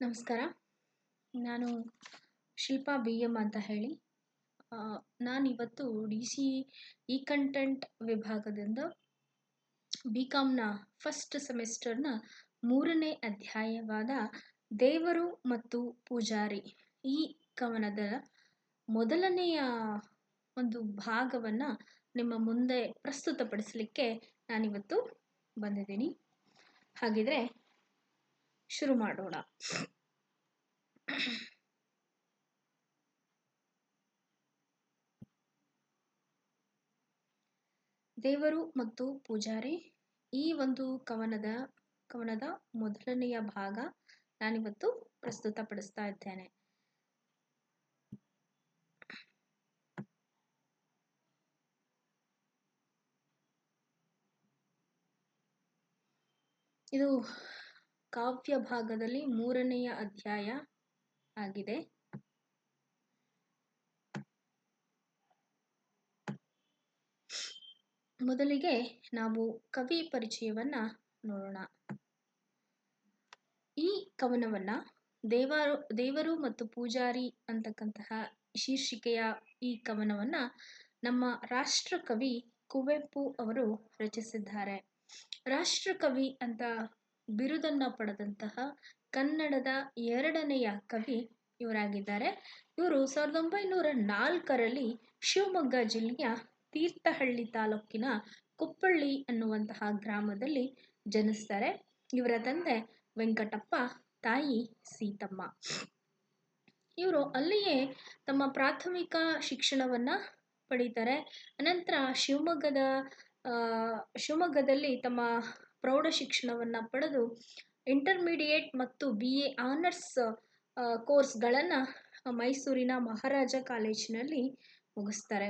ನಮಸ್ಕಾರ. ನಾನು Shilpa B M ಅಂತ ಹೇಳಿ. ನಾನಿವತ್ತು ಡಿ ಸಿ ಇ ಕಂಟೆಂಟ್ ವಿಭಾಗದಿಂದ ಬಿ ಕಾಮ್ನ ಫಸ್ಟ್ ಸೆಮಿಸ್ಟರ್ನ ಮೂರನೇ ಅಧ್ಯಾಯವಾದ ದೇವರು ಮತ್ತು ಪೂಜಾರಿ ಈ ಕವನದ ಮೊದಲನೆಯ ಒಂದು ಭಾಗವನ್ನು ನಿಮ್ಮ ಮುಂದೆ ಪ್ರಸ್ತುತಪಡಿಸಲಿಕ್ಕೆ ನಾನಿವತ್ತು ಬಂದಿದ್ದೀನಿ. ಹಾಗಿದ್ರೆ ಶುರು ಮಾಡೋಣ. ದೇವರು ಮತ್ತು ಪೂಜಾರಿ, ಈ ಒಂದು ಕವನದ ಕವನದ ಮೊದಲನೆಯ ಭಾಗ ನಾನಿವತ್ತು ಪ್ರಸ್ತುತಪಡಿಸ್ತಾ ಇದ್ದೇನೆ. ಇದು ಕಾವ್ಯ ಭಾಗದಲ್ಲಿ ಮೂರನೆಯ ಅಧ್ಯಾಯ ಆಗಿದೆ. ಮೊದಲಿಗೆ ನಾವು ಕವಿ ಪರಿಚಯವನ್ನ ನೋಡೋಣ. ಈ ಕವನವನ್ನ ದೇವರು ದೇವರು ಮತ್ತು ಪೂಜಾರಿ ಅಂತಕ್ಕಂತಹ ಶೀರ್ಷಿಕೆಯ ಈ ಕವನವನ್ನ ನಮ್ಮ ರಾಷ್ಟ್ರಕವಿ ಕುವೆಂಪು ಅವರು ರಚಿಸಿದ್ದಾರೆ. ರಾಷ್ಟ್ರಕವಿ ಅಂತ ಬಿರುದನ್ನ ಪಡೆದಂತಹ ಕನ್ನಡದ ಎರಡನೆಯ ಕವಿ ಇವರಾಗಿದ್ದಾರೆ. ಇವರು ಸಾವಿರದ ಒಂಬೈನೂರ ನಾಲ್ಕರಲ್ಲಿ ಶಿವಮೊಗ್ಗ ಜಿಲ್ಲೆಯ ತೀರ್ಥಹಳ್ಳಿ ತಾಲೂಕಿನ ಕುಪ್ಪಳ್ಳಿ ಅನ್ನುವಂತಹ ಗ್ರಾಮದಲ್ಲಿ ಜನಿಸ್ತಾರೆ. ಇವರ ತಂದೆ ವೆಂಕಟಪ್ಪ, ತಾಯಿ ಸೀತಮ್ಮ. ಇವರು ಅಲ್ಲಿಯೇ ತಮ್ಮ ಪ್ರಾಥಮಿಕ ಶಿಕ್ಷಣವನ್ನು ಪಡೀತಾರೆ. ಅನಂತರ ಶಿವಮೊಗ್ಗದ ಶಿವಮೊಗ್ಗದಲ್ಲಿ ತಮ್ಮ ಪ್ರೌಢ ಶಿಕ್ಷಣವನ್ನು ಪಡೆದು ಇಂಟರ್ಮೀಡಿಯೇಟ್ ಮತ್ತು ಬಿ ಎ ಆನರ್ಸ್ ಕೋರ್ಸ್ಗಳನ್ನು ಮೈಸೂರಿನ ಮಹಾರಾಜ ಕಾಲೇಜಿನಲ್ಲಿ ಮುಗಿಸ್ತಾರೆ.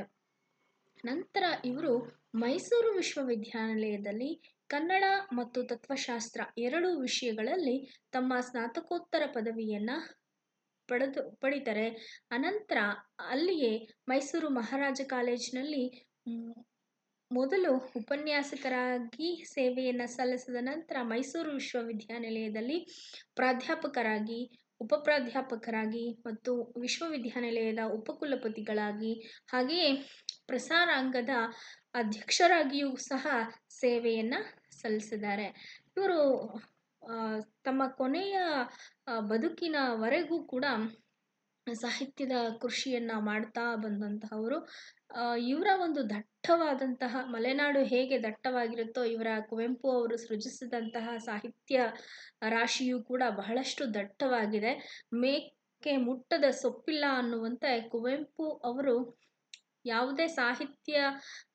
ನಂತರ ಇವರು ಮೈಸೂರು ವಿಶ್ವವಿದ್ಯಾನಿಲಯದಲ್ಲಿ ಕನ್ನಡ ಮತ್ತು ತತ್ವಶಾಸ್ತ್ರ ಎರಡು ವಿಷಯಗಳಲ್ಲಿ ತಮ್ಮ ಸ್ನಾತಕೋತ್ತರ ಪದವಿಯನ್ನು ಪಡೆದು, ಪಡಿತಾರೆ. ಅನಂತರ ಅಲ್ಲಿಯೇ ಮೈಸೂರು ಮಹಾರಾಜ ಕಾಲೇಜಿನಲ್ಲಿ ಮೊದಲು ಉಪನ್ಯಾಸಕರಾಗಿ ಸೇವೆಯನ್ನು ಸಲ್ಲಿಸಿದ ನಂತರ ಮೈಸೂರು ವಿಶ್ವವಿದ್ಯಾನಿಲಯದಲ್ಲಿ ಪ್ರಾಧ್ಯಾಪಕರಾಗಿ, ಉಪಪ್ರಾಧ್ಯಾಪಕರಾಗಿ ಮತ್ತು ವಿಶ್ವವಿದ್ಯಾನಿಲಯದ ಉಪಕುಲಪತಿಗಳಾಗಿ, ಹಾಗೆಯೇ ಪ್ರಸಾರಾಂಗದ ಅಧ್ಯಕ್ಷರಾಗಿಯೂ ಸಹ ಸೇವೆಯನ್ನು ಸಲ್ಲಿಸಿದ್ದಾರೆ. ಇವರು ತಮ್ಮ ಕೊನೆಯ ಬದುಕಿನವರೆಗೂ ಕೂಡ ಸಾಹಿತ್ಯದ ಕೃಷಿಯನ್ನು ಮಾಡ್ತಾ ಬಂದಂತಹವರು ಇವರ ಒಂದು ದಟ್ಟವಾದಂತಹ ಮಲೆನಾಡು ಹೇಗೆ ದಟ್ಟವಾಗಿರುತ್ತೋ, ಇವರ ಕುವೆಂಪು ಅವರು ಸೃಜಿಸಿದಂತಹ ಸಾಹಿತ್ಯ ರಾಶಿಯು ಕೂಡ ಬಹಳಷ್ಟು ದಟ್ಟವಾಗಿದೆ. ಮೇಕೆ ಮುಟ್ಟದ ಸೊಪ್ಪಿಲ್ಲ ಅನ್ನುವಂತೆ ಕುವೆಂಪು ಅವರು ಯಾವುದೇ ಸಾಹಿತ್ಯ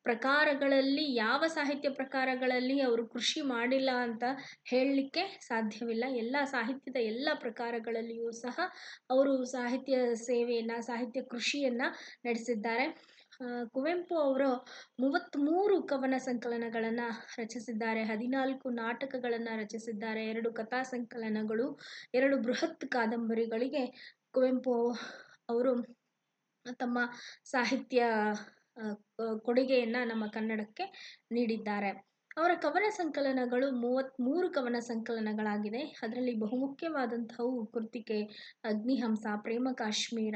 ಪ್ರಕಾರಗಳಲ್ಲಿ, ಯಾವ ಸಾಹಿತ್ಯ ಪ್ರಕಾರಗಳಲ್ಲಿ ಅವರು ಕೃಷಿ ಮಾಡಿಲ್ಲ ಅಂತ ಹೇಳಲಿಕ್ಕೆ ಸಾಧ್ಯವಿಲ್ಲ. ಎಲ್ಲ ಸಾಹಿತ್ಯದ ಎಲ್ಲ ಪ್ರಕಾರಗಳಲ್ಲಿಯೂ ಸಹ ಅವರು ಸಾಹಿತ್ಯ ಸೇವೆಯನ್ನು, ಸಾಹಿತ್ಯ ಕೃಷಿಯನ್ನು ನಡೆಸಿದ್ದಾರೆ. ಕುವೆಂಪು ಅವರು ಮೂವತ್ತ್ಮೂರು ಕವನ ಸಂಕಲನಗಳನ್ನು ರಚಿಸಿದ್ದಾರೆ, ಹದಿನಾಲ್ಕು ನಾಟಕಗಳನ್ನು ರಚಿಸಿದ್ದಾರೆ, ಎರಡು ಕಥಾ ಸಂಕಲನಗಳು, ಎರಡು ಬೃಹತ್ ಕಾದಂಬರಿಗಳಿಗೆ ಕುವೆಂಪು ಅವರು ತಮ್ಮ ಸಾಹಿತ್ಯ ಕೊಡುಗೆಯನ್ನು ನಮ್ಮ ಕನ್ನಡಕ್ಕೆ ನೀಡಿದ್ದಾರೆ. ಅವರ ಕವನ ಸಂಕಲನಗಳು ಮೂವತ್ತ್ಮೂರು ಕವನ ಸಂಕಲನಗಳಾಗಿದೆ ಅದರಲ್ಲಿ ಬಹುಮುಖ್ಯವಾದಂತಹವು ಕೃತಿಕೆ, ಅಗ್ನಿಹಂಸ, ಪ್ರೇಮ ಕಾಶ್ಮೀರ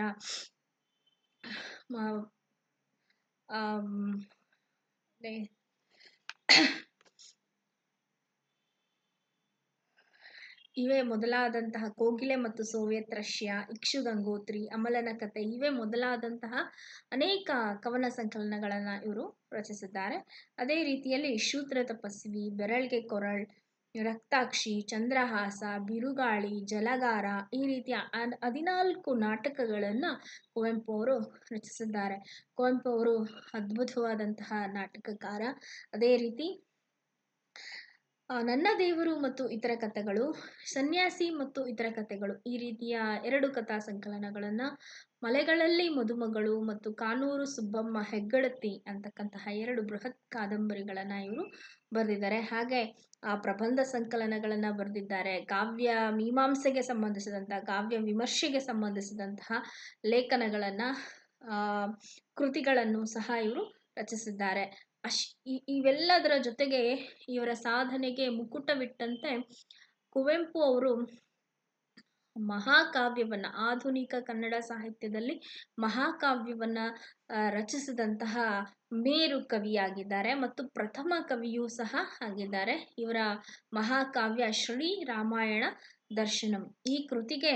ಇವೇ ಮೊದಲಾದಂತಹ ಕೋಗಿಲೆ ಮತ್ತು ಸೋವಿಯತ್, ರಷ್ಯಾ, ಇಕ್ಷು, ಗಂಗೋತ್ರಿ, ಅಮಲನ ಕತೆ ಇವೇ ಮೊದಲಾದಂತಹ ಅನೇಕ ಕವನ ಸಂಕಲನಗಳನ್ನು ಇವರು ರಚಿಸಿದ್ದಾರೆ. ಅದೇ ರೀತಿಯಲ್ಲಿ ಶೂದ್ರ ತಪಸ್ವಿ, ಬೆರಳ್ಗೆ ಕೊರಳ್, ರಕ್ತಾಕ್ಷಿ, ಚಂದ್ರಹಾಸ, ಬಿರುಗಾಳಿ, ಜಲಗಾರ ಈ ರೀತಿಯ ಹದಿನಾಲ್ಕು ನಾಟಕಗಳನ್ನು ಕುವೆಂಪು ಅವರು ರಚಿಸಿದ್ದಾರೆ. ಕುವೆಂಪು ಅವರು ಅದ್ಭುತವಾದಂತಹ ನಾಟಕಕಾರ. ಅದೇ ರೀತಿ ನನ್ನ ದೇವರು ಮತ್ತು ಇತರ ಕಥೆಗಳು, ಸನ್ಯಾಸಿ ಮತ್ತು ಇತರ ಕಥೆಗಳು, ಈ ರೀತಿಯ ಎರಡು ಕಥಾ ಸಂಕಲನಗಳನ್ನು ಮಲೆಗಳಲ್ಲಿ ಮದುಮಗಳು ಮತ್ತು ಕಾನೂರು ಸುಬ್ಬಮ್ಮ ಹೆಗ್ಗಡತಿ ಅಂತಕ್ಕಂತಹ ಎರಡು ಬೃಹತ್ ಕಾದಂಬರಿಗಳನ್ನು ಇವರು ಬರೆದಿದ್ದಾರೆ. ಹಾಗೆ ಆ ಪ್ರಬಂಧ ಸಂಕಲನಗಳನ್ನು ಬರೆದಿದ್ದಾರೆ. ಕಾವ್ಯ ಮೀಮಾಂಸೆಗೆ ಸಂಬಂಧಿಸಿದಂತಹ ಕಾವ್ಯ ವಿಮರ್ಶೆಗೆ ಸಂಬಂಧಿಸಿದಂತಹ ಲೇಖನಗಳನ್ನು ಕೃತಿಗಳನ್ನು ಸಹ ಇವರು ರಚಿಸಿದ್ದಾರೆ. ಅಶ್ ಇವೆಲ್ಲದರ ಜೊತೆಗೆ ಇವರ ಸಾಧನೆಗೆ ಮುಕುಟವಿಟ್ಟಂತೆ ಕುವೆಂಪು ಅವರು ಮಹಾಕಾವ್ಯವನ್ನ, ಆಧುನಿಕ ಕನ್ನಡ ಸಾಹಿತ್ಯದಲ್ಲಿ ಮಹಾಕಾವ್ಯವನ್ನ ರಚಿಸಿದಂತಹ ಮೇರು ಕವಿಯಾಗಿದ್ದಾರೆ ಮತ್ತು ಪ್ರಥಮ ಕವಿಯೂ ಸಹ ಆಗಿದ್ದಾರೆ. ಇವರ ಮಹಾಕಾವ್ಯ ಶ್ರೀ ರಾಮಾಯಣ ದರ್ಶನಂ. ಈ ಕೃತಿಗೆ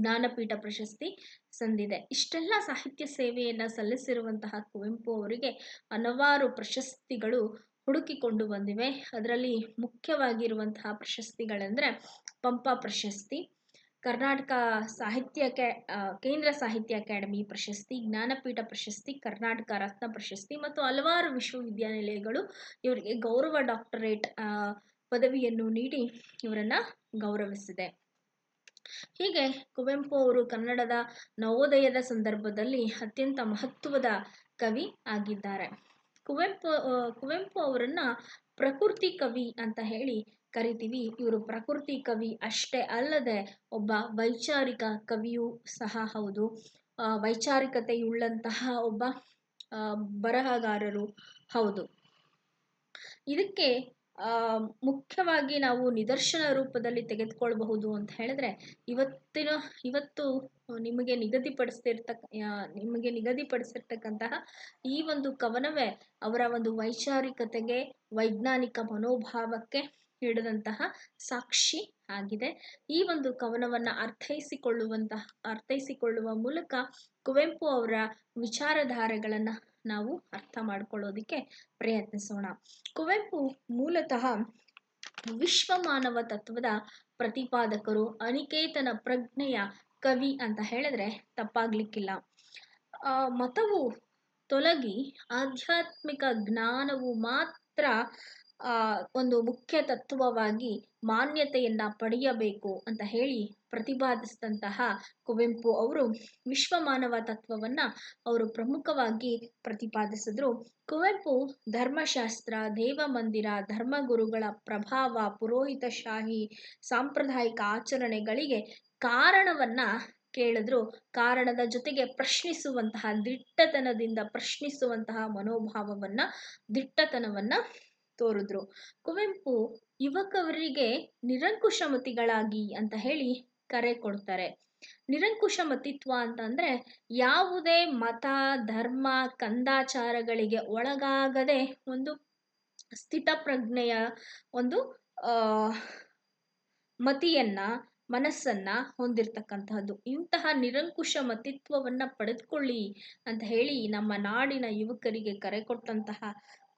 ಜ್ಞಾನಪೀಠ ಪ್ರಶಸ್ತಿ ಸಂದಿದೆ. ಇಷ್ಟೆಲ್ಲ ಸಾಹಿತ್ಯ ಸೇವೆಯನ್ನ ಸಲ್ಲಿಸಿರುವಂತಹ ಕುವೆಂಪು ಅವರಿಗೆ ಹಲವಾರು ಪ್ರಶಸ್ತಿಗಳು ಹುಡುಕಿಕೊಂಡು ಬಂದಿವೆ. ಅದರಲ್ಲಿ ಮುಖ್ಯವಾಗಿರುವಂತಹ ಪ್ರಶಸ್ತಿಗಳೆಂದರೆ ಪಂಪ ಪ್ರಶಸ್ತಿ, ಕರ್ನಾಟಕ ಸಾಹಿತ್ಯ ಕೇಂದ್ರ ಸಾಹಿತ್ಯ ಅಕಾಡೆಮಿ ಪ್ರಶಸ್ತಿ, ಜ್ಞಾನಪೀಠ ಪ್ರಶಸ್ತಿ, ಕರ್ನಾಟಕ ರತ್ನ ಪ್ರಶಸ್ತಿ ಮತ್ತು ಹಲವಾರು ವಿಶ್ವವಿದ್ಯಾನಿಲಯಗಳು ಇವರಿಗೆ ಗೌರವ ಡಾಕ್ಟರೇಟ್ ಪದವಿಯನ್ನು ನೀಡಿ ಇವರನ್ನ ಗೌರವಿಸಿದೆ. ಹೀಗೆ ಕುವೆಂಪು ಅವರು ಕನ್ನಡದ ನವೋದಯದ ಸಂದರ್ಭದಲ್ಲಿ ಅತ್ಯಂತ ಮಹತ್ವದ ಕವಿ ಆಗಿದ್ದಾರೆ. ಕುವೆಂಪು ಕುವೆಂಪು ಅವರನ್ನ ಪ್ರಕೃತಿ ಕವಿ ಅಂತ ಹೇಳಿ ಕರಿತೀವಿ. ಇವರು ಪ್ರಕೃತಿ ಕವಿ ಅಷ್ಟೇ ಅಲ್ಲದೆ ಒಬ್ಬ ವೈಚಾರಿಕ ಕವಿಯೂ ಸಹ ಹೌದು. ವೈಚಾರಿಕತೆಯುಳ್ಳಂತಹ ಒಬ್ಬ ಬರಹಗಾರರು ಹೌದು. ಇದಕ್ಕೆ ಮುಖ್ಯವಾಗಿ ನಾವು ನಿದರ್ಶನ ರೂಪದಲ್ಲಿ ತೆಗೆದುಕೊಳ್ಬಹುದು ಅಂತ ಹೇಳಿದ್ರೆ ಇವತ್ತಿನ, ಇವತ್ತು ನಿಮಗೆ ನಿಗದಿಪಡಿಸ್ತಿರ್ತಕ್ಕ ನಿಮಗೆ ನಿಗದಿಪಡಿಸಿರ್ತಕ್ಕಂತಹ ಈ ಒಂದು ಕವನವೇ ಅವರ ಒಂದು ವೈಚಾರಿಕತೆಗೆ, ವೈಜ್ಞಾನಿಕ ಮನೋಭಾವಕ್ಕೆ ಹಿಡಿದಂತಹ ಸಾಕ್ಷಿ ಆಗಿದೆ. ಈ ಒಂದು ಕವನವನ್ನ ಅರ್ಥೈಸಿಕೊಳ್ಳುವಂತಹ, ಅರ್ಥೈಸಿಕೊಳ್ಳುವ ಮೂಲಕ ಕುವೆಂಪು ಅವರ ವಿಚಾರಧಾರೆಗಳನ್ನ ನಾವು ಅರ್ಥ ಮಾಡ್ಕೊಳ್ಳೋದಿಕ್ಕೆ ಪ್ರಯತ್ನಿಸೋಣ. ಕುವೆಂಪು ಮೂಲತಃ ವಿಶ್ವ ಮಾನವ ತತ್ವದ ಪ್ರತಿಪಾದಕರು, ಅನಿಕೇತನ ಪ್ರಜ್ಞೆಯ ಕವಿ ಅಂತ ಹೇಳಿದ್ರೆ ತಪ್ಪಾಗ್ಲಿಕ್ಕಿಲ್ಲ. ಮತವು ತೊಲಗಿ ಆಧ್ಯಾತ್ಮಿಕ ಜ್ಞಾನವು ಮಾತ್ರ ಒಂದು ಮುಖ್ಯ ತತ್ವವಾಗಿ ಮಾನ್ಯತೆಯನ್ನು ಪಡೆಯಬೇಕು ಅಂತ ಹೇಳಿ ಪ್ರತಿಪಾದಿಸಿದಂತಹ ಕುವೆಂಪು ಅವರು ವಿಶ್ವಮಾನವ ತತ್ವವನ್ನ ಅವರು ಪ್ರಮುಖವಾಗಿ ಪ್ರತಿಪಾದಿಸಿದ್ರು. ಕುವೆಂಪು ಧರ್ಮಶಾಸ್ತ್ರ, ದೇವಮಂದಿರ, ಧರ್ಮಗುರುಗಳ ಪ್ರಭಾವ, ಪುರೋಹಿತಶಾಹಿ, ಸಾಂಪ್ರದಾಯಿಕ ಆಚರಣೆಗಳಿಗೆ ಕಾರಣವನ್ನ ಕೇಳಿದ್ರು. ಕಾರಣದ ಜೊತೆಗೆ ಪ್ರಶ್ನಿಸುವಂತಹ ದಿಟ್ಟತನದಿಂದ ಪ್ರಶ್ನಿಸುವಂತಹ ಮನೋಭಾವವನ್ನ, ದಿಟ್ಟತನವನ್ನ ತೋರಿದ್ರು. ಕುವೆಂಪು ಯುವಕವರಿಗೆ ನಿರಂಕುಶಮತಿಗಳಾಗಿ ಅಂತ ಹೇಳಿ ಕರೆ ಕೊಡ್ತಾರೆ. ನಿರಂಕುಶಮತಿತ್ವ ಅಂತಂದ್ರೆ ಯಾವುದೇ ಮತ, ಧರ್ಮ, ಕಂದಾಚಾರಗಳಿಗೆ ಒಳಗಾಗದೆ ಒಂದು ಸ್ಥಿತಪ್ರಜ್ಞೆಯ ಒಂದು ಮತಿಯನ್ನ, ಮನಸ್ಸನ್ನ ಹೊಂದಿರತಕ್ಕಂತಹದ್ದು. ಇಂತಹ ನಿರಂಕುಶ ಮತಿತ್ವವನ್ನ ಪಡೆದುಕೊಳ್ಳಿ ಅಂತ ಹೇಳಿ ನಮ್ಮ ನಾಡಿನ ಯುವಕರಿಗೆ ಕರೆ ಕೊಟ್ಟಂತಹ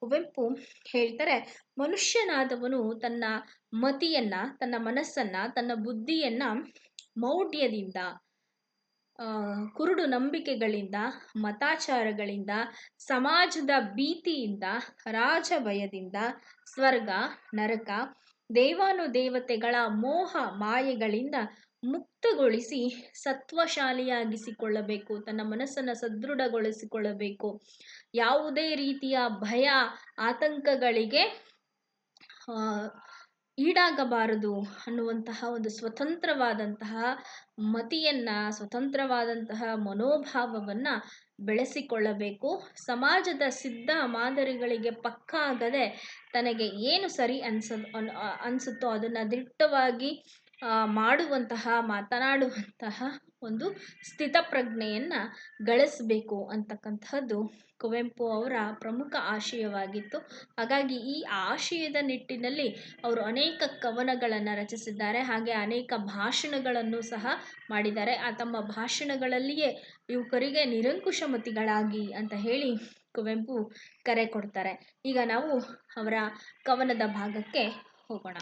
ಕುವೆಂಪು ಹೇಳ್ತಾರೆ, ಮನುಷ್ಯನಾದವನು ತನ್ನ ಮತಿಯನ್ನ, ತನ್ನ ಮನಸ್ಸನ್ನ, ತನ್ನ ಬುದ್ಧಿಯನ್ನ ಮೌಢ್ಯದಿಂದ ಕುರುಡು ನಂಬಿಕೆಗಳಿಂದ, ಮತಾಚಾರಗಳಿಂದ, ಸಮಾಜದ ಭೀತಿಯಿಂದ, ರಾಜಭಯದಿಂದ, ಸ್ವರ್ಗ, ನರಕ, ದೇವಾನುದೇವತೆಗಳ ಮೋಹ ಮಾಯೆಗಳಿಂದ ಮುಕ್ತಗೊಳಿಸಿ, ಸತ್ವಶಾಲಿಯಾಗಿಸಿಕೊಳ್ಳಬೇಕು, ತನ್ನ ಮನಸ್ಸನ್ನು ಸದೃಢಗೊಳಿಸಿಕೊಳ್ಳಬೇಕು. ಯಾವುದೇ ರೀತಿಯ ಭಯ, ಆತಂಕಗಳಿಗೆ ಈಡಾಗಬಾರದು ಅನ್ನುವಂತಹ ಒಂದು ಸ್ವತಂತ್ರವಾದಂತಹ ಮತಿಯನ್ನ, ಸ್ವತಂತ್ರವಾದಂತಹ ಮನೋಭಾವವನ್ನ ಬೆಳೆಸಿಕೊಳ್ಳಬೇಕು. ಸಮಾಜದ ಸಿದ್ಧ ಮಾದರಿಗಳಿಗೆ ಪಕ್ಕ ಆಗದೆ ತನಗೆ ಏನು ಸರಿ ಅನ್ಸ ಅನ್ಸುತ್ತೋ ಅದನ್ನ ದಿಟ್ಟವಾಗಿ ಮಾಡುವಂತಹ, ಮಾತನಾಡುವಂತಹ ಒಂದು ಸ್ಥಿತಪ್ರಜ್ಞೆಯನ್ನ ಗಳಿಸಬೇಕು ಅಂತಕ್ಕಂತಹದ್ದು ಕುವೆಂಪು ಅವರ ಪ್ರಮುಖ ಆಶಯವಾಗಿತ್ತು. ಹಾಗಾಗಿ ಈ ಆಶಯದ ನಿಟ್ಟಿನಲ್ಲಿ ಅವರು ಅನೇಕ ಕವನಗಳನ್ನು ರಚಿಸಿದ್ದಾರೆ. ಹಾಗೆ ಅನೇಕ ಭಾಷಣಗಳನ್ನು ಸಹ ಮಾಡಿದ್ದಾರೆ. ಆ, ತಮ್ಮ ಭಾಷಣಗಳಲ್ಲಿಯೇ ಯುವಕರಿಗೆ ನಿರಂಕುಶಮತಿಗಳಾಗಿ ಅಂತ ಹೇಳಿ ಕುವೆಂಪು ಕರೆ ಕೊಡ್ತಾರೆ. ಈಗ ನಾವು ಅವರ ಕವನದ ಭಾಗಕ್ಕೆ ಹೋಗೋಣ.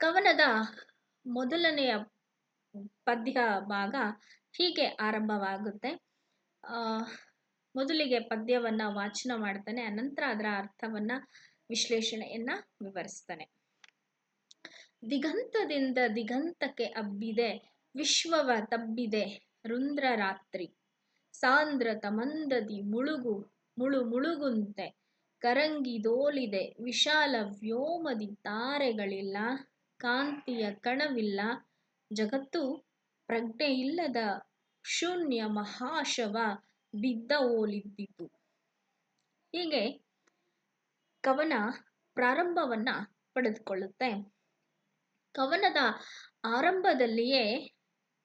ಕವನದ ಮೊದಲನೆಯ ಪದ್ಯ ಭಾಗ ಹೀಗೆ ಆರಂಭವಾಗುತ್ತೆ. ಮೊದಲಿಗೆ ಪದ್ಯವನ್ನ ವಾಚನ ಮಾಡ್ತಾನೆ, ಅನಂತರ ಅದರ ಅರ್ಥವನ್ನ ವಿಶ್ಲೇಷಣೆಯನ್ನ ವಿವರಿಸ್ತಾನೆ. ದಿಗಂತದಿಂದ ದಿಗಂತಕ್ಕೆ ಅಬ್ಬಿದೆ ವಿಶ್ವವ ತಬ್ಬಿದೆ ರುಂದ್ರ ರಾತ್ರಿ. ಸಾಂದ್ರ ತಮಂದದಿ ಮುಳುಗು, ಮುಳು ಮುಳುಗುಂತೆ. ಕರಂಗಿದೋಲಿದೆ ವಿಶಾಲ ವ್ಯೋಮದಿ ತಾರೆಗಳಿಲ್ಲ. ಕಾಂತಿಯ ಕಣವಿಲ್ಲ. ಜಗತ್ತು ಪ್ರಜ್ಞೆ ಇಲ್ಲದ ಶೂನ್ಯ ಮಹಾಶವ ಬಿದ್ದ ಓಲಿದ್ದಿತು. ಹೀಗೆ ಕವನ ಪ್ರಾರಂಭವನ್ನ ಪಡೆದುಕೊಳ್ಳುತ್ತೆ. ಕವನದ ಆರಂಭದಲ್ಲಿಯೇ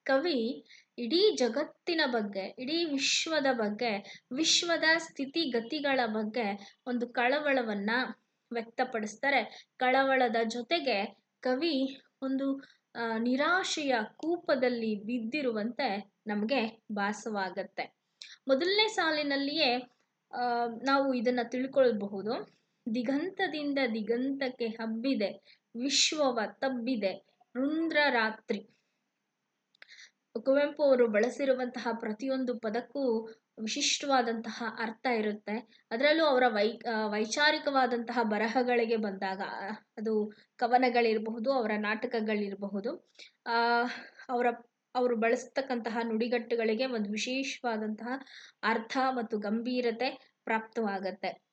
ಕವಿ ಇಡೀ ಜಗತ್ತಿನ ಬಗ್ಗೆ, ಇಡೀ ವಿಶ್ವದ ಬಗ್ಗೆ, ವಿಶ್ವದ ಸ್ಥಿತಿಗತಿಗಳ ಬಗ್ಗೆ ಒಂದು ಕಳವಳವನ್ನ ವ್ಯಕ್ತಪಡಿಸ್ತಾರೆ. ಕಳವಳದ ಜೊತೆಗೆ ಕವಿ ಒಂದು ನಿರಾಶೆಯ ಕೂಪದಲ್ಲಿ ಬಿದ್ದಿರುವಂತೆ ನಮಗೆ ಭಾಸವಾಗತ್ತೆ. ಮೊದಲನೇ ಸಾಲಿನಲ್ಲಿಯೇ ನಾವು ಇದನ್ನ ತಿಳ್ಕೊಳ್ಬಹುದು. ದಿಗಂತದಿಂದ ದಿಗಂತಕ್ಕೆ ಹಬ್ಬಿದೆ, ವಿಶ್ವವ ತಬ್ಬಿದೆ ರುಂದ್ರ ರಾತ್ರಿ. ಕುವೆಂಪು ಅವರು ಬಳಸಿರುವಂತಹ ಪ್ರತಿಯೊಂದು ಪದಕ್ಕೂ ವಿಶಿಷ್ಟವಾದಂತಹ ಅರ್ಥ ಇರುತ್ತೆ. ಅದರಲ್ಲೂ ಅವರ ವೈ ವೈಚಾರಿಕವಾದಂತಹ ಬರಹಗಳಿಗೆ ಬಂದಾಗ, ಅದು ಕವನಗಳಿರಬಹುದು, ಅವರ ನಾಟಕಗಳಿರಬಹುದು ಅವರ, ಅವರು ಬಳಸ್ತಕ್ಕಂತಹ ನುಡಿಗಟ್ಟುಗಳಿಗೆ ಒಂದು ವಿಶೇಷವಾದಂತಹ ಅರ್ಥ ಮತ್ತು ಗಂಭೀರತೆ ಪ್ರಾಪ್ತವಾಗತ್ತೆ.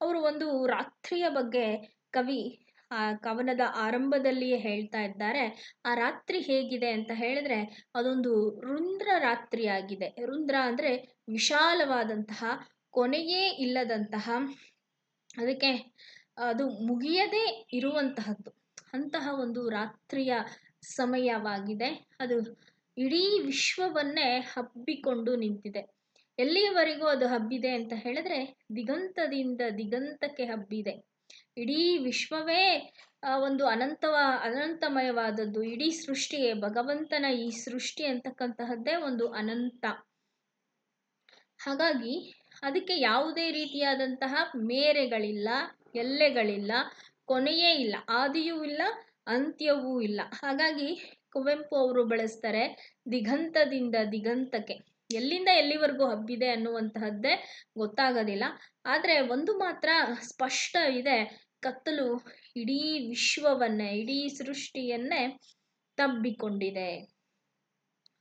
ಅವರು ಒಂದು ರಾತ್ರಿಯ ಬಗ್ಗೆ ಕವಿ ಆ ಕವನದ ಆರಂಭದಲ್ಲಿಯೇ ಹೇಳ್ತಾ ಇದ್ದಾರೆ, ಆ ರಾತ್ರಿ ಹೇಗಿದೆ ಅಂತ ಹೇಳಿದ್ರೆ ಅದೊಂದು ರುಂದ್ರ ರಾತ್ರಿಯಾಗಿದೆ. ರುಂದ್ರ ಅಂದ್ರೆ ವಿಶಾಲವಾದಂತಹ, ಕೊನೆಯೇ ಇಲ್ಲದಂತಹ, ಅದಕ್ಕೆ ಅದು ಮುಗಿಯದೇ ಇರುವಂತಹದ್ದು. ಅಂತಹ ಒಂದು ರಾತ್ರಿಯ ಸಮಯವಾಗಿದೆ. ಅದು ಇಡೀ ವಿಶ್ವವನ್ನೇ ಹಬ್ಬಿಕೊಂಡು ನಿಂತಿದೆ. ಎಲ್ಲಿಯವರೆಗೂ ಅದು ಹಬ್ಬಿದೆ ಅಂತ ಹೇಳಿದ್ರೆ ದಿಗಂತದಿಂದ ದಿಗಂತಕ್ಕೆ ಹಬ್ಬಿದೆ. ಇಡೀ ವಿಶ್ವವೇ ಒಂದು ಅನಂತವ, ಅನಂತಮಯವಾದದ್ದು, ಇಡೀ ಸೃಷ್ಟಿಯೇ, ಭಗವಂತನ ಈ ಸೃಷ್ಟಿ ಅಂತಕ್ಕಂತಹದ್ದೇ ಒಂದು ಅನಂತ. ಹಾಗಾಗಿ ಅದಕ್ಕೆ ಯಾವುದೇ ರೀತಿಯಾದಂತಹ ಮೇರೆಗಳಿಲ್ಲ, ಎಲ್ಲೆಗಳಿಲ್ಲ, ಕೊನೆಯೇ ಇಲ್ಲ, ಆದಿಯೂ ಇಲ್ಲ, ಅಂತ್ಯವೂ ಇಲ್ಲ. ಹಾಗಾಗಿ ಕುವೆಂಪು ಅವರು ಬಳಸ್ತಾರೆ ದಿಗಂತದಿಂದ ದಿಗಂತಕ್ಕೆ. ಎಲ್ಲಿಂದ ಎಲ್ಲಿವರೆಗೂ ಹಬ್ಬಿದೆ ಅನ್ನುವಂತಹದ್ದೇ ಗೊತ್ತಾಗೋದಿಲ್ಲ. ಆದರೆ ಒಂದು ಮಾತ್ರ ಸ್ಪಷ್ಟ ಇದೆ. ಕತ್ತಲು ಇಡೀ ವಿಶ್ವವನ್ನೇ, ಇಡೀ ಸೃಷ್ಟಿಯನ್ನೇ ತಬ್ಬಿಕೊಂಡಿದೆ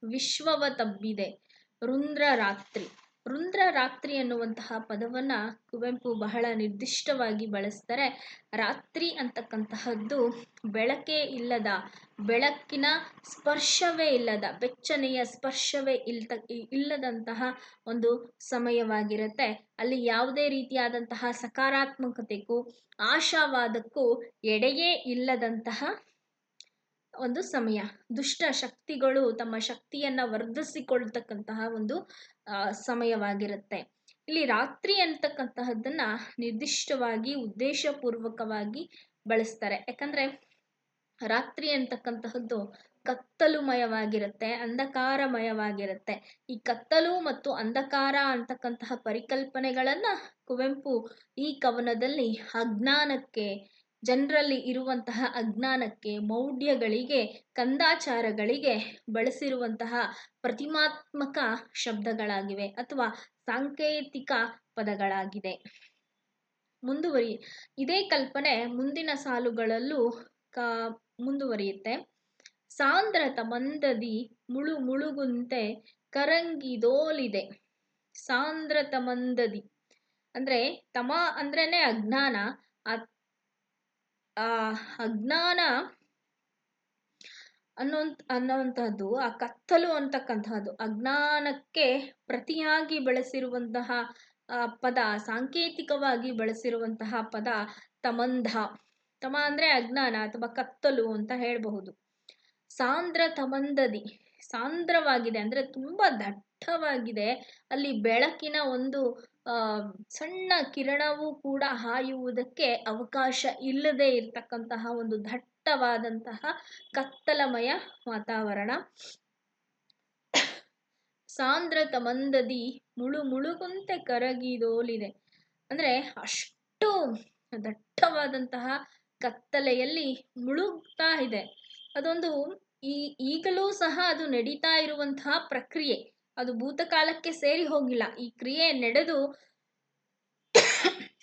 ವಿಶ್ವವ ತಬ್ಬಿದೆ ರುಂದ್ರ ರಾತ್ರಿ ರುಂದ್ರ ರಾತ್ರಿ ಅನ್ನುವಂತಹ ಪದವನ್ನ ಕುವೆಂಪು ಬಹಳ ನಿರ್ದಿಷ್ಟವಾಗಿ ಬಳಸ್ತಾರೆ. ರಾತ್ರಿ ಅಂತಕ್ಕಂತಹದ್ದು ಬೆಳಕೇ ಇಲ್ಲದ, ಬೆಳಕಿನ ಸ್ಪರ್ಶವೇ ಇಲ್ಲದ, ಬೆಚ್ಚನೆಯ ಸ್ಪರ್ಶವೇ ಇಲ್ತ, ಇಲ್ಲದಂತಹ ಒಂದು ಸಮಯವಾಗಿರುತ್ತೆ. ಅಲ್ಲಿ ಯಾವುದೇ ರೀತಿಯಾದಂತಹ ಸಕಾರಾತ್ಮಕತೆಗೂ, ಆಶಾವಾದಕ್ಕೂ ಎಡೆಯೇ ಇಲ್ಲದಂತಹ ಒಂದು ಸಮಯ. ದುಷ್ಟ ಶಕ್ತಿಗಳು ತಮ್ಮ ಶಕ್ತಿಯನ್ನ ವರ್ಧಿಸಿಕೊಳ್ತಕ್ಕಂತಹ ಒಂದು ಸಮಯವಾಗಿರುತ್ತೆ. ಇಲ್ಲಿ ರಾತ್ರಿ ಅಂತಕ್ಕಂತಹದ್ದನ್ನ ನಿರ್ದಿಷ್ಟವಾಗಿ ಉದ್ದೇಶಪೂರ್ವಕವಾಗಿ ಬಳಸ್ತಾರೆ. ಯಾಕಂದ್ರೆ ರಾತ್ರಿ ಅಂತಕ್ಕಂತಹದ್ದು ಕತ್ತಲುಮಯವಾಗಿರುತ್ತೆ, ಅಂಧಕಾರಮಯವಾಗಿರುತ್ತೆ. ಈ ಕತ್ತಲು ಮತ್ತು ಅಂಧಕಾರ ಅಂತಕ್ಕಂತಹ ಪರಿಕಲ್ಪನೆಗಳನ್ನ ಕುವೆಂಪು ಈ ಕವನದಲ್ಲಿ ಅಜ್ಞಾನಕ್ಕೆ ಜನರಲ್ಲಿ ಇರುವಂತಹ ಅಜ್ಞಾನಕ್ಕೆ, ಮೌಢ್ಯಗಳಿಗೆ, ಕಂದಾಚಾರಗಳಿಗೆ ಬಳಸಿರುವಂತಹ ಪ್ರತಿಮಾತ್ಮಕ ಶಬ್ದಗಳಾಗಿವೆ ಅಥವಾ ಸಾಂಕೇತಿಕ ಪದಗಳಾಗಿದೆ. ಮುಂದುವರಿ, ಇದೇ ಕಲ್ಪನೆ ಮುಂದಿನ ಸಾಲುಗಳಲ್ಲೂ ಕ, ಮುಂದುವರಿಯುತ್ತೆ. ಸಾಂದ್ರತ ಮಂದದಿ ಮುಳು ಮುಳುಗುಂತೆ ಕರಂಗಿದೋಲಿದೆ. ಸಾಂದ್ರತ ಮಂದದಿ ಅಂದ್ರೆ ತಮ ಅಂದ್ರೇನೆ ಅಜ್ಞಾನ ಅಜ್ಞಾನ ಅನ್ನೋ ಅನ್ನೋವಂಥದ್ದು ಆ ಕತ್ತಲು ಅಂತಕ್ಕಂತಹದ್ದು ಅಜ್ಞಾನಕ್ಕೆ ಪ್ರತಿಯಾಗಿ ಬಳಸಿರುವಂತಹ ಪದ, ಸಾಂಕೇತಿಕವಾಗಿ ಬಳಸಿರುವಂತಹ ಪದ ತಮಂಧ. ತಮ ಅಂದ್ರೆ ಅಜ್ಞಾನ ಅಥವಾ ಕತ್ತಲು ಅಂತ ಹೇಳಬಹುದು. ಸಾಂದ್ರ ತಮಂದದಿ, ಸಾಂದ್ರವಾಗಿದೆ ಅಂದ್ರೆ ತುಂಬಾ ದಟ್ಟವಾಗಿದೆ. ಅಲ್ಲಿ ಬೆಳಕಿನ ಒಂದು ಸಣ್ಣ ಕಿರಣವೂ ಕೂಡ ಹಾಯುವುದಕ್ಕೆ ಅವಕಾಶ ಇಲ್ಲದೆ ಇರತಕ್ಕಂತಹ ಒಂದು ದಟ್ಟವಾದಂತಹ ಕತ್ತಲಮಯ ವಾತಾವರಣ. ಸಾಂದ್ರ ತಮಂದದಿ ಮುಳು ಮುಳುಗುಂತೆ ಕರಗಿದೋಲಿದೆ ಅಂದ್ರೆ ಅಷ್ಟು ದಟ್ಟವಾದಂತಹ ಕತ್ತಲೆಯಲ್ಲಿ ಮುಳುಗ್ತಾ ಇದೆ. ಅದೊಂದು ಈ ಈಗಲೂ ಸಹ ಅದು ನಡೀತಾ ಇರುವಂತಹ ಪ್ರಕ್ರಿಯೆ. ಅದು ಭೂತಕಾಲಕ್ಕೆ ಸೇರಿ ಹೋಗಿಲ್ಲ. ಈ ಕ್ರಿಯೆ ನಡೆದು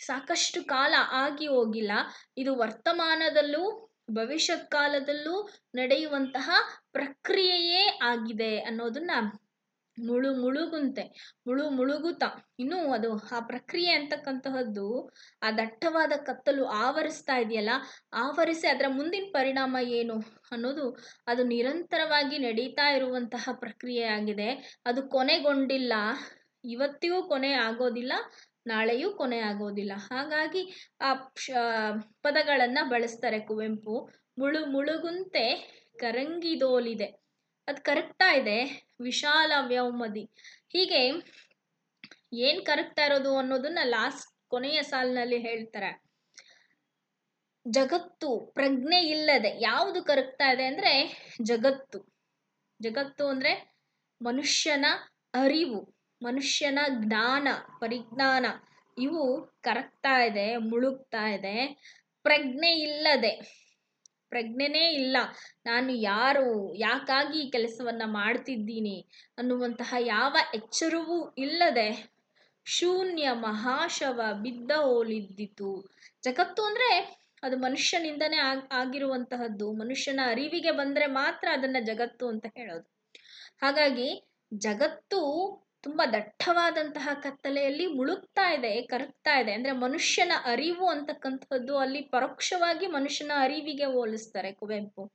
ಸಾಕಷ್ಟು ಕಾಲ ಆಗಿ ಹೋಗಿಲ್ಲ. ಇದು ವರ್ತಮಾನದಲ್ಲೂ ಭವಿಷ್ಯತ್ ಕಾಲದಲ್ಲೂ ನಡೆಯುವಂತಹ ಪ್ರಕ್ರಿಯೆಯೇ ಆಗಿದೆ ಅನ್ನೋದನ್ನ ಮುಳು ಮುಳುಗುಂತೆ, ಮುಳು ಮುಳುಗುತ್ತಾ. ಇನ್ನೂ ಅದು ಆ ಪ್ರಕ್ರಿಯೆ ಅಂತಕ್ಕಂತಹದ್ದು ಆ ದಟ್ಟವಾದ ಕತ್ತಲು ಆವರಿಸ್ತಾ ಇದೆಯಲ್ಲ, ಆವರಿಸಿ ಅದರ ಮುಂದಿನ ಪರಿಣಾಮ ಏನು ಅನ್ನೋದು ಅದು ನಿರಂತರವಾಗಿ ನಡೀತಾ ಇರುವಂತಹ ಪ್ರಕ್ರಿಯೆಯಾಗಿದೆ. ಅದು ಕೊನೆಗೊಂಡಿಲ್ಲ, ಇವತ್ತಿಗೂ ಕೊನೆ ಆಗೋದಿಲ್ಲ, ನಾಳೆಯೂ ಕೊನೆ ಆಗೋದಿಲ್ಲ. ಹಾಗಾಗಿ ಆ ಪದಗಳನ್ನು ಬಳಸ್ತಾರೆ ಕುವೆಂಪು. ಮುಳು ಮುಳುಗುಂತೆ ಕರಂಗಿದೋಲಿದೆ. ಅದು ಕರಗ್ತಾ ಇದೆ. ವಿಶಾಲ ವ್ಯೌಮದಿ. ಹೀಗೆ ಏನ್ ಕರಗ್ತಾ ಇರೋದು ಅನ್ನೋದನ್ನ ಲಾಸ್ಟ್ ಕೊನೆಯ ಸಾಲಿನಲ್ಲಿ ಹೇಳ್ತಾರೆ. ಜಗತ್ತು ಪ್ರಜ್ಞೆ ಇಲ್ಲದೆ ಯಾವುದು ಕರಗ್ತಾ ಇದೆ ಅಂದ್ರೆ ಜಗತ್ತು. ಜಗತ್ತು ಅಂದ್ರೆ ಮನುಷ್ಯನ ಅರಿವು, ಮನುಷ್ಯನ ಜ್ಞಾನ, ಪರಿಜ್ಞಾನ. ಇವು ಕರಗ್ತಾ ಇದೆ, ಮುಳುಗ್ತಾ ಇದೆ. ಪ್ರಜ್ಞೆ ಇಲ್ಲದೆ ಪ್ರಜ್ಞೆನೇ ಇಲ್ಲ. ನಾನು ಯಾರು, ಯಾಕಾಗಿ ಈ ಕೆಲಸವನ್ನ ಮಾಡ್ತಿದ್ದೀನಿ ಅನ್ನುವಂತಹ ಯಾವ ಎಚ್ಚರವೂ ಇಲ್ಲದೆ ಶೂನ್ಯ ಮಹಾಶವ ಬಿದ್ದ ಹೋಲಿದ್ದಿತು ಜಗತ್ತು ಅಂದ್ರೆ ಅದು ಮನುಷ್ಯನಿಂದನೇ ಆಗ್, ಆಗಿರುವಂತಹದ್ದು. ಮನುಷ್ಯನ ಅರಿವಿಗೆ ಬಂದ್ರೆ ಮಾತ್ರ ಅದನ್ನ ಜಗತ್ತು ಅಂತ ಹೇಳೋದು. ಹಾಗಾಗಿ ಜಗತ್ತು ತುಂಬಾ ದಟ್ಟವಾದಂತಹ ಕತ್ತಲೆಯಲ್ಲಿ ಮುಳುಗ್ತಾ ಇದೆ ಕರಗ್ತಾ ಇದೆ. ಅಂದ್ರೆ ಮನುಷ್ಯನ ಅರಿವು ಅಂತಕ್ಕಂಥದ್ದು ಅಲ್ಲಿ ಪರೋಕ್ಷವಾಗಿ ಮನುಷ್ಯನ ಅರಿವಿಗೆ ಹೋಲಿಸ್ತಾರೆ ಕುವೆಂಪು.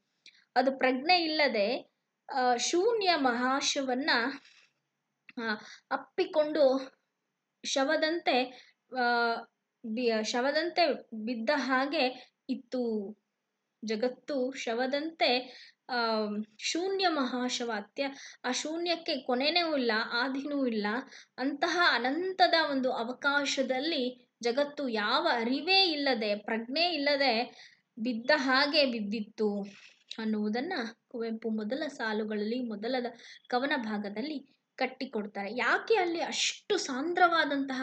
ಅದು ಪ್ರಜ್ಞೆ ಇಲ್ಲದೆ, ಆ, ಶೂನ್ಯ ಮಹಾಶವನ್ನ ಅಪ್ಪಿಕೊಂಡು ಶವದಂತೆ, ಆ ಶವದಂತೆ ಬಿದ್ದ ಹಾಗೆ ಇತ್ತು. ಜಗತ್ತು ಶವದಂತೆ ಶೂನ್ಯ ಮಹಾಶವಾತ್ಯ. ಆ ಶೂನ್ಯಕ್ಕೆ ಕೊನೆನೂ ಇಲ್ಲ, ಆದಿನೂ ಇಲ್ಲ. ಅಂತಹ ಅನಂತದ ಒಂದು ಅವಕಾಶದಲ್ಲಿ ಜಗತ್ತು ಯಾವ ಅರಿವೇ ಇಲ್ಲದೆ, ಪ್ರಜ್ಞೆ ಇಲ್ಲದೆ ಬಿದ್ದ ಹಾಗೆ ಬಿದ್ದಿತ್ತು ಅನ್ನುವುದನ್ನ ಕುವೆಂಪು ಮೊದಲ ಸಾಲುಗಳಲ್ಲಿ, ಮೊದಲದ ಕವನ ಭಾಗದಲ್ಲಿ ಕಟ್ಟಿಕೊಡ್ತಾರೆ. ಯಾಕೆ ಅಲ್ಲಿ ಅಷ್ಟು ಸಾಂದ್ರವಾದಂತಹ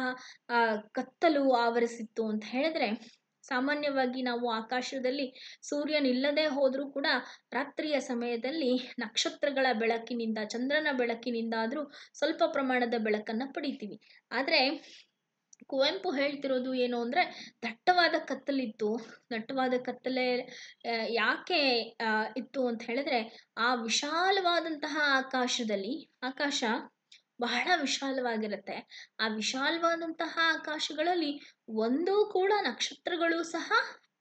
ಕತ್ತಲು ಆವರಿಸಿತ್ತು ಅಂತ ಹೇಳಿದ್ರೆ ಸಾಮಾನ್ಯವಾಗಿ ನಾವು ಆಕಾಶದಲ್ಲಿ ಸೂರ್ಯನಿಲ್ಲದೆ ಹೋದರೂ ಕೂಡ ರಾತ್ರಿಯ ಸಮಯದಲ್ಲಿ ನಕ್ಷತ್ರಗಳ ಬೆಳಕಿನಿಂದ, ಚಂದ್ರನ ಬೆಳಕಿನಿಂದ ಆದರೂ ಸ್ವಲ್ಪ ಪ್ರಮಾಣದ ಬೆಳಕನ್ನು ಪಡಿತೀವಿ. ಆದರೆ ಕುವೆಂಪು ಹೇಳ್ತಿರೋದು ಏನು ಅಂದರೆ ದಟ್ಟವಾದ ಕತ್ತಲಿತ್ತು. ದಟ್ಟವಾದ ಕತ್ತಲೆ ಯಾಕೆ ಇತ್ತು ಅಂತ ಹೇಳಿದ್ರೆ ಆ ವಿಶಾಲವಾದಂತಹ ಆಕಾಶದಲ್ಲಿ, ಆಕಾಶ ಬಹಳ ವಿಶಾಲವಾಗಿರುತ್ತೆ. ಆ ವಿಶಾಲವಾದಂತಹ ಆಕಾಶಗಳಲ್ಲಿ ಒಂದೂ ಕೂಡ ನಕ್ಷತ್ರಗಳು ಸಹ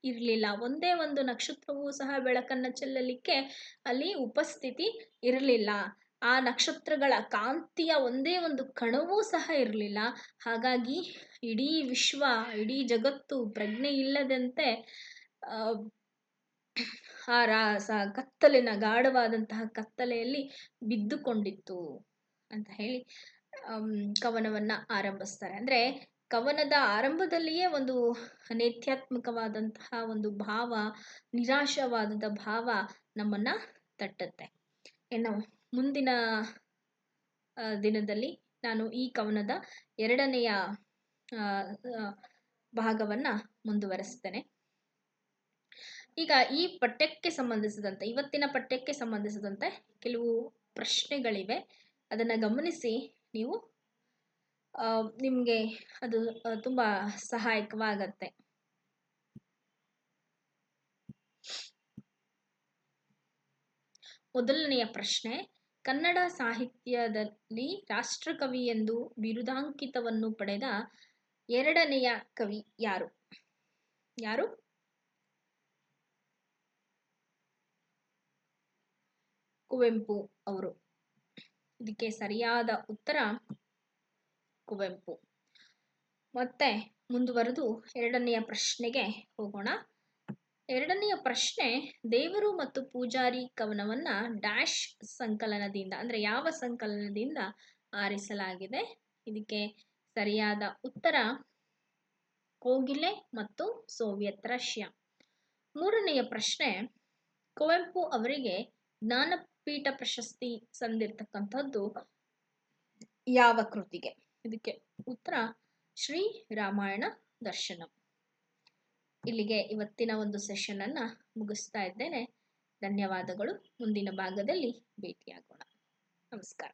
ಇರಲಿಲ್ಲ. ಒಂದೇ ಒಂದು ನಕ್ಷತ್ರವೂ ಸಹ ಬೆಳಕನ್ನು ಚೆಲ್ಲಲಿಕ್ಕೆ ಅಲ್ಲಿ ಉಪಸ್ಥಿತಿ ಇರಲಿಲ್ಲ. ಆ ನಕ್ಷತ್ರಗಳ ಕಾಂತಿಯ ಒಂದೇ ಒಂದು ಕಣವೂ ಸಹ ಇರಲಿಲ್ಲ. ಹಾಗಾಗಿ ಇಡೀ ವಿಶ್ವ, ಇಡೀ ಜಗತ್ತು ಪ್ರಜ್ಞೆ ಇಲ್ಲದಂತೆ ಆ ರಾ ಕತ್ತಲಿನ ಗಾಢವಾದಂತಹ ಕತ್ತಲೆಯಲ್ಲಿ ಬಿದ್ದುಕೊಂಡಿತ್ತು. ಅಂತ ಹೇಳಿ ಕವನವನ್ನ ಆರಂಭಿಸ್ತಾರೆ. ಅಂದ್ರೆ ಕವನದ ಆರಂಭದಲ್ಲಿಯೇ ಒಂದು ನೇತ್ಯಾತ್ಮಕವಾದಂತಹ ಒಂದು ಭಾವ ನಿರಾಶವಾದದ ಭಾವ ನಮ್ಮನ್ನ ತಟ್ಟುತ್ತೆ. ಏನು ಮುಂದಿನ ದಿನದಲ್ಲಿ ನಾನು ಈ ಕವನದ ಎರಡನೆಯ ಭಾಗವನ್ನ ಮುಂದುವರೆಸ್ತೇನೆ. ಈಗ ಈ ಪಠ್ಯಕ್ಕೆ ಸಂಬಂಧಿಸಿದಂತೆ, ಇವತ್ತಿನ ಪಠ್ಯಕ್ಕೆ ಸಂಬಂಧಿಸಿದಂತೆ ಕೆಲವು ಪ್ರಶ್ನೆಗಳಿವೆ. ಅದನ್ನ ಗಮನಿಸಿ ನೀವು ನಿಮಗೆ ಅದು ತುಂಬಾ ಸಹಾಯಕವಾಗತ್ತೆ. ಮೊದಲನೆಯ ಪ್ರಶ್ನೆ, ಕನ್ನಡ ಸಾಹಿತ್ಯದಲ್ಲಿ ರಾಷ್ಟ್ರಕವಿ ಎಂದು ಬಿರುದಾಂಕಿತವನ್ನು ಪಡೆದ ಎರಡನೆಯ ಕವಿ ಯಾರು? ಯಾರು? ಕುವೆಂಪು ಅವರು. ಇದಕ್ಕೆ ಸರಿಯಾದ ಉತ್ತರ ಕುವೆಂಪು. ಮತ್ತೆ ಮುಂದುವರೆದು ಎರಡನೆಯ ಪ್ರಶ್ನೆಗೆ ಹೋಗೋಣ. ಎರಡನೆಯ ಪ್ರಶ್ನೆ, ದೇವರು ಮತ್ತು ಪೂಜಾರಿ ಕವನವನ್ನ ಡ್ಯಾಶ್ ಸಂಕಲನದಿಂದ, ಅಂದ್ರೆ ಯಾವ ಸಂಕಲನದಿಂದ ಆರಿಸಲಾಗಿದೆ? ಇದಕ್ಕೆ ಸರಿಯಾದ ಉತ್ತರ, ಕೋಗಿಲೆ ಮತ್ತು ಸೋವಿಯತ್ ರಷ್ಯಾ. ಮೂರನೆಯ ಪ್ರಶ್ನೆ, ಕುವೆಂಪು ಅವರಿಗೆ ಜ್ಞಾನಪೀಠ ಪ್ರಶಸ್ತಿ ಸಂದಿರ್ತಕ್ಕಂಥದ್ದು ಯಾವ ಕೃತಿಗೆ? ಇದಕ್ಕೆ ಉತ್ತರ ಶ್ರೀ ರಾಮಾಯಣ ದರ್ಶನಂ. ಇಲ್ಲಿಗೆ ಇವತ್ತಿನ ಒಂದು ಸೆಷನ್ ಅನ್ನ ಮುಗಿಸ್ತಾ ಇದ್ದೇನೆ. ಧನ್ಯವಾದಗಳು. ಮುಂದಿನ ಭಾಗದಲ್ಲಿ ಭೇಟಿಯಾಗೋಣ. ನಮಸ್ಕಾರ.